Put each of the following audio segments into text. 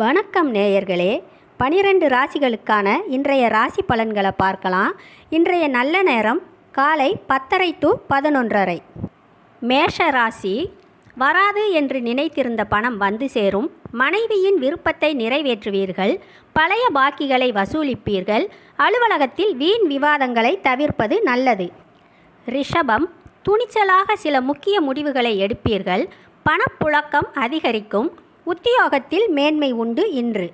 வணக்கம் நேயர்களே. பனிரெண்டு ராசிகளுக்கான இன்றைய ராசி பலன்களை பார்க்கலாம். இன்றைய நல்ல நேரம் காலை பத்தரை டு பதினொன்றரை. மேஷ ராசி வராது என்று நினைத்திருந்த பணம் வந்து சேரும். மனைவியின் விருப்பத்தை நிறைவேற்றுவீர்கள். பழைய பாக்கிகளை வசூலிப்பீர்கள். அலுவலகத்தில் வீண் விவாதங்களை தவிர்ப்பது நல்லது. ரிஷபம் துணிச்சலாக சில முக்கிய முடிவுகளை எடுப்பீர்கள். பணப்புழக்கம் அதிகரிக்கும். உத்தியோகத்தில் மேன்மை உண்டு இன்று.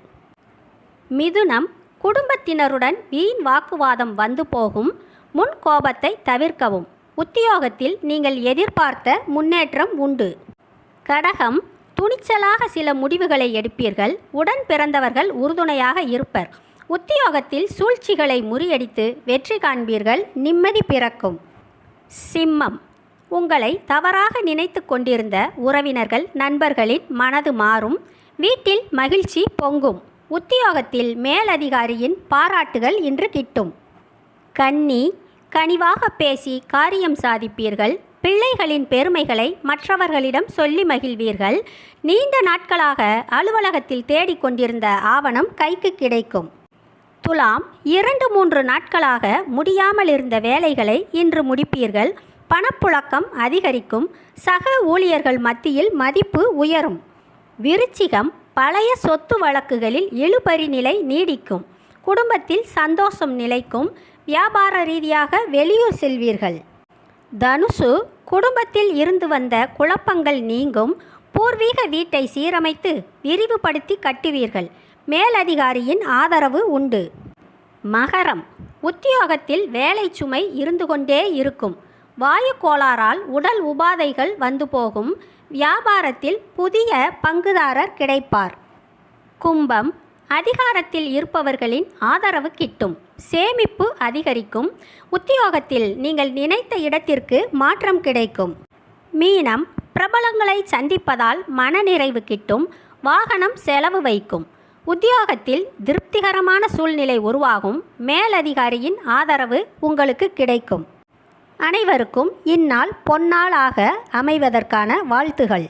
மிதுனம் குடும்பத்தினருடன் வீண் வாக்குவாதம் வந்து போகும் முன் கோபத்தை தவிர்க்கவும். உத்தியோகத்தில் நீங்கள் எதிர்பார்த்த முன்னேற்றம் உண்டு. கடகம் துணிச்சலாக சில முடிவுகளை எடுப்பீர்கள் உடன் பிறந்தவர்கள் உறுதுணையாக இருப்பர். உத்தியோகத்தில் சூழ்ச்சிகளை முறியடித்து வெற்றி காண்பீர்கள் நிம்மதி பிறக்கும். சிம்மம் உங்களை தவறாக நினைத்து கொண்டிருந்த உறவினர்கள் நண்பர்களின் மனது மாறும் வீட்டில் மகிழ்ச்சி பொங்கும். உத்தியோகத்தில் மேலதிகாரியின் பாராட்டுகள் இன்று கிட்டும். கன்னி கனிவாக பேசி காரியம் சாதிப்பீர்கள். பிள்ளைகளின் பெருமைகளை மற்றவர்களிடம் சொல்லி மகிழ்வீர்கள். நீண்ட நாட்களாக அலுவலகத்தில் தேடிக்கொண்டிருந்த ஆவணம் கைக்கு கிடைக்கும். துலாம் இரண்டு மூன்று நாட்களாக முடியாமல் இருந்த வேலைகளை இன்று முடிப்பீர்கள். பணப்புழக்கம் அதிகரிக்கும். சக ஊழியர்கள் மத்தியில் மதிப்பு உயரும். விருச்சிகம் பழைய சொத்து வழக்குகளில் இழுபறி நிலை நீடிக்கும். குடும்பத்தில் சந்தோஷம் நிலைக்கும். வியாபார ரீதியாக வெளியூர் செல்வீர்கள். தனுசு குடும்பத்தில் இருந்து வந்த குழப்பங்கள் நீங்கும். பூர்வீக வீட்டை சீரமைத்து விரிவுபடுத்தி கட்டுவீர்கள். மேலதிகாரியின் ஆதரவு உண்டு. மகரம் உத்தியோகத்தில் வேலை சுமை இருந்து கொண்டே இருக்கும். வாயு கோளாறால் உடல் உபாதைகள் வந்து போகும். வியாபாரத்தில் புதிய பங்குதாரர் கிடைப்பார். கும்பம் அதிகாரத்தில் இருப்பவர்களின் ஆதரவு கிட்டும். சேமிப்பு அதிகரிக்கும். உத்தியோகத்தில் நீங்கள் நினைத்த இடத்திற்கு மாற்றம் கிடைக்கும். மீனம் பிரபலங்களை சந்திப்பதால் மனநிறைவு கிட்டும். வாகனம் செலவு வைக்கும். உத்தியோகத்தில் திருப்திகரமான சூழ்நிலை உருவாகும். மேலதிகாரியின் ஆதரவு உங்களுக்கு கிடைக்கும். அனைவருக்கும் இந்நாள் பொன்னாளாக அமைவதற்கான வாழ்த்துகள்.